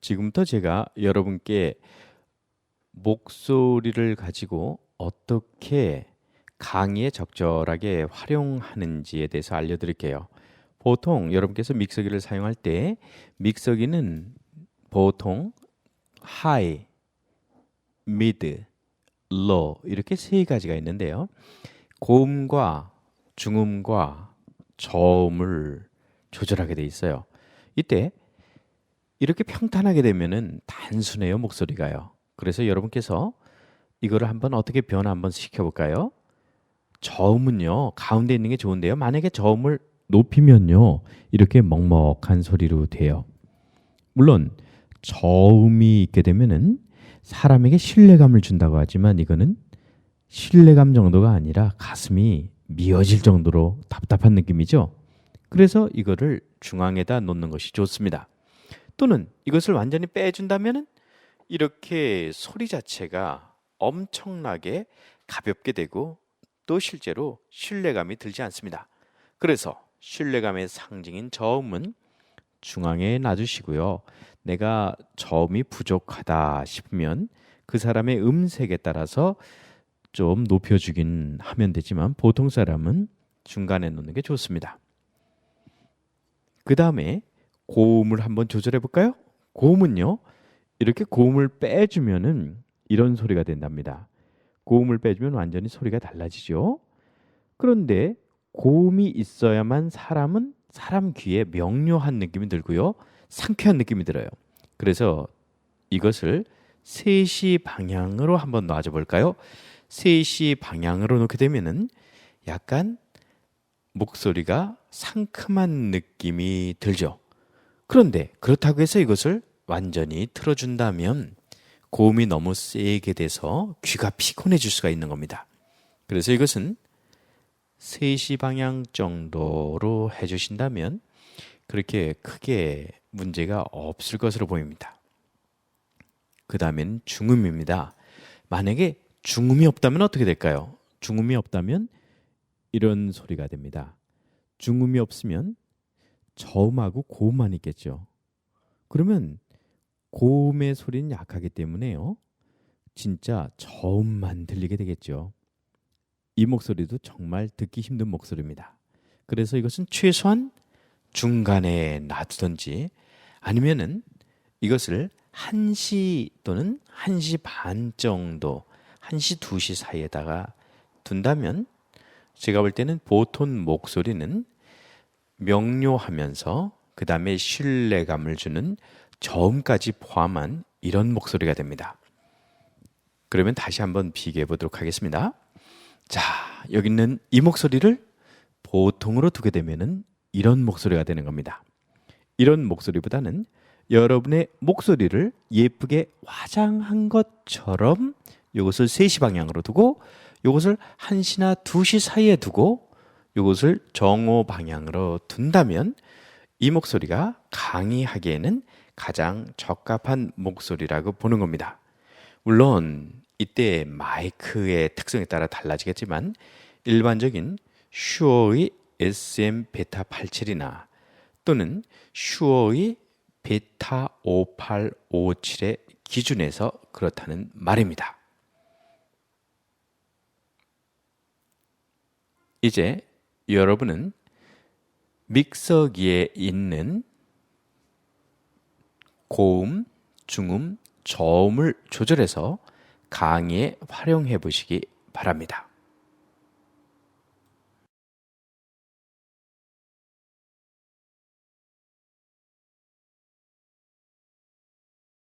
지금부터 제가 여러분께 목소리를 가지고 어떻게 강의에 적절하게 활용하는지에 대해서 알려드릴게요. 보통 여러분께서 믹서기를 사용할 때 믹서기는 보통 하이, 미드, 로 이렇게 세 가지가 있는데요. 고음과 중음과 저음을 조절하게 돼 있어요. 이때 이렇게 평탄하게 되면은 단순해요 목소리가요. 그래서 여러분께서 이거를 한번 어떻게 변화 한번 시켜볼까요? 저음은요 가운데 있는 게 좋은데요. 만약에 저음을 높이면요 이렇게 먹먹한 소리로 돼요. 물론 저음이 있게 되면은 사람에게 신뢰감을 준다고 하지만 이거는 신뢰감 정도가 아니라 가슴이 미어질 정도로 답답한 느낌이죠. 그래서 이거를 중앙에다 놓는 것이 좋습니다. 또는 이것을 완전히 빼준다면은 이렇게 소리 자체가 엄청나게 가볍게 되고 또 실제로 신뢰감이 들지 않습니다. 그래서 신뢰감의 상징인 저음은 중앙에 놔주시고요. 내가 저음이 부족하다 싶으면 그 사람의 음색에 따라서 좀 높여주긴 하면 되지만 보통 사람은 중간에 놓는 게 좋습니다. 그 다음에 고음을 한번 조절해 볼까요? 고음은요, 이렇게 고음을 빼주면은 이런 소리가 된답니다. 고음을 빼주면 완전히 소리가 달라지죠. 그런데 고음이 있어야만 사람은 사람 귀에 명료한 느낌이 들고요. 상쾌한 느낌이 들어요. 그래서 이것을 3시 방향으로 한번 놔줘 볼까요? 3시 방향으로 놓게 되면은 약간 목소리가 상큼한 느낌이 들죠. 그런데 그렇다고 해서 이것을 완전히 틀어준다면 고음이 너무 세게 돼서 귀가 피곤해질 수가 있는 겁니다. 그래서 이것은 3시 방향 정도로 해주신다면 그렇게 크게 문제가 없을 것으로 보입니다. 그 다음엔 중음입니다. 만약에 중음이 없다면 어떻게 될까요? 중음이 없다면 이런 소리가 됩니다. 중음이 없으면 저음하고 고음만 있겠죠. 그러면 고음의 소리는 약하기 때문에요. 진짜 저음만 들리게 되겠죠. 이 목소리도 정말 듣기 힘든 목소리입니다. 그래서 이것은 최소한 중간에 놔두든지 아니면은 이것을 1시 또는 1시 반 정도, 1시, 2시 사이에다가 둔다면 제가 볼 때는 보통 목소리는 명료하면서 그 다음에 신뢰감을 주는 저음까지 포함한 이런 목소리가 됩니다. 그러면 다시 한번 비교해 보도록 하겠습니다. 자, 여기 있는 이 목소리를 보통으로 두게 되면은 이런 목소리가 되는 겁니다. 이런 목소리보다는 여러분의 목소리를 예쁘게 화장한 것처럼 이것을 3시 방향으로 두고 이것을 1시나 2시 사이에 두고 이것을 정오 방향으로 둔다면 이 목소리가 강의하기에는 가장 적합한 목소리라고 보는 겁니다. 물론 이때 마이크의 특성에 따라 달라지겠지만 일반적인 슈어의 SM 베타 87이나 또는 슈어의 베타 5857의 기준에서 그렇다는 말입니다. 이제 여러분은 믹서기에 있는 고음, 중음, 저음을 조절해서 강의에 활용해 보시기 바랍니다.